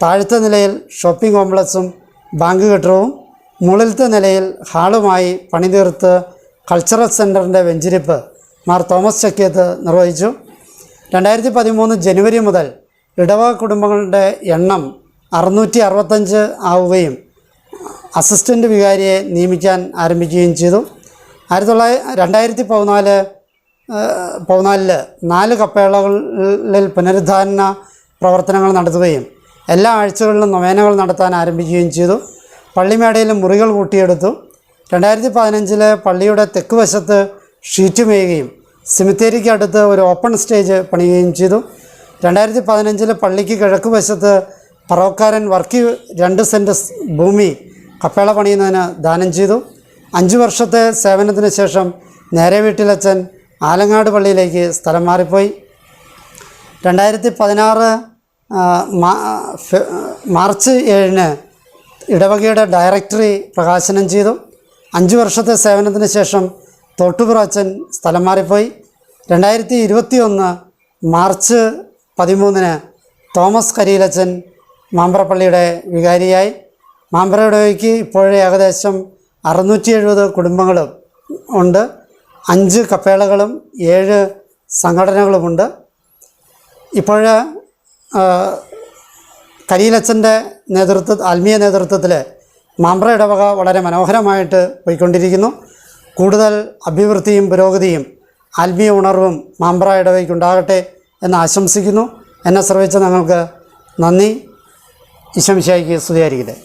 താഴത്തെ നിലയിൽ ഷോപ്പിംഗ് കോംപ്ലക്സും ബാങ്ക് കെട്ടിടവും മുകളിലത്തെ നിലയിൽ ഹാളുമായി പണിതീർത്ത് കൾച്ചറൽ സെന്ററിന്റെ വെഞ്ചിരിപ്പ് മാർ തോമസ് ചക്കിയത്ത് നിർവഹിച്ചു. രണ്ടായിരത്തി പതിമൂന്ന് ജനുവരി മുതൽ ഇടവക കുടുംബങ്ങളുടെ എണ്ണം അറുന്നൂറ്റി അറുപത്തഞ്ച് ആവുകയും അസിസ്റ്റന്റ് വികാരിയെ നിയമിക്കാൻ ആരംഭിക്കുകയും ചെയ്തു. ആയിരത്തി തൊള്ളായിരത്തി രണ്ടായിരത്തി പതിനാല് പതിനാലിൽ നാല് കപ്പേളകളിൽ പുനരുദ്ധാരണ പ്രവർത്തനങ്ങൾ നടത്തുകയും എല്ലാ ആഴ്ചകളിലും നൊവേനകൾ നടത്താൻ ആരംഭിക്കുകയും ചെയ്തു. പള്ളിമേടയിൽ മുറികൾ കൂട്ടിയെടുത്തു. രണ്ടായിരത്തി പതിനഞ്ചിൽ പള്ളിയുടെ തെക്ക് വശത്ത് ഷീറ്റ് മേയുകയും സിമിത്തേരിക്ക് അടുത്ത് ഒരു ഓപ്പൺ സ്റ്റേജ് പണിയുകയും ചെയ്തു. രണ്ടായിരത്തി പതിനഞ്ചിൽ പള്ളിക്ക് കിഴക്ക് വശത്ത് പറവക്കാരൻ വർക്കി രണ്ട് സെന്റ് ഭൂമി കപ്പേള പണിയുന്നതിന് ദാനം ചെയ്തു. അഞ്ച് വർഷത്തെ സേവനത്തിന് ശേഷം നേരെ വീട്ടിലച്ചൻ ആലങ്ങാട് പള്ളിയിലേക്ക് സ്ഥലം മാറിപ്പോയി. രണ്ടായിരത്തി പതിനാറ് മാർച്ച് ഏഴിന് ഇടവകയുടെ ഡയറക്ടറി പ്രകാശനം ചെയ്തു. അഞ്ച് വർഷത്തെ സേവനത്തിന് ശേഷം തോട്ടുപുറ സ്ഥലം മാറിപ്പോയി. രണ്ടായിരത്തി ഇരുപത്തി ഒന്ന് മാർച്ച് പതിമൂന്നിന് തോമസ് കരിയിലച്ചൻ മാമ്പറപ്പള്ളിയുടെ വികാരിയായി. മാമ്പറയുടെ ഇടവയ്ക്ക് ഇപ്പോഴേ ഏകദേശം അറുന്നൂറ്റി എഴുപത് കുടുംബങ്ങളും ഉണ്ട്. അഞ്ച് കപ്പേളകളും ഏഴ് സംഘടനകളുമുണ്ട്. ഇപ്പോൾ കരിയിലച്ചന്റെ നേതൃത്വ ആത്മീയ നേതൃത്വത്തിൽ മാമ്പ്ര ഇടവക വളരെ മനോഹരമായിട്ട് പോയിക്കൊണ്ടിരിക്കുന്നു. കൂടുതൽ അഭിവൃദ്ധിയും പുരോഗതിയും ആത്മീയ ഉണർവും മാമ്പ്ര ഇടവയ്ക്കുണ്ടാകട്ടെ എന്ന് ആശംസിക്കുന്നു. എന്നെ ശ്രമിച്ച ഞങ്ങൾക്ക് നന്ദി. ഈശംശായിക്ക് സ്തുതിയായിരിക്കട്ടെ.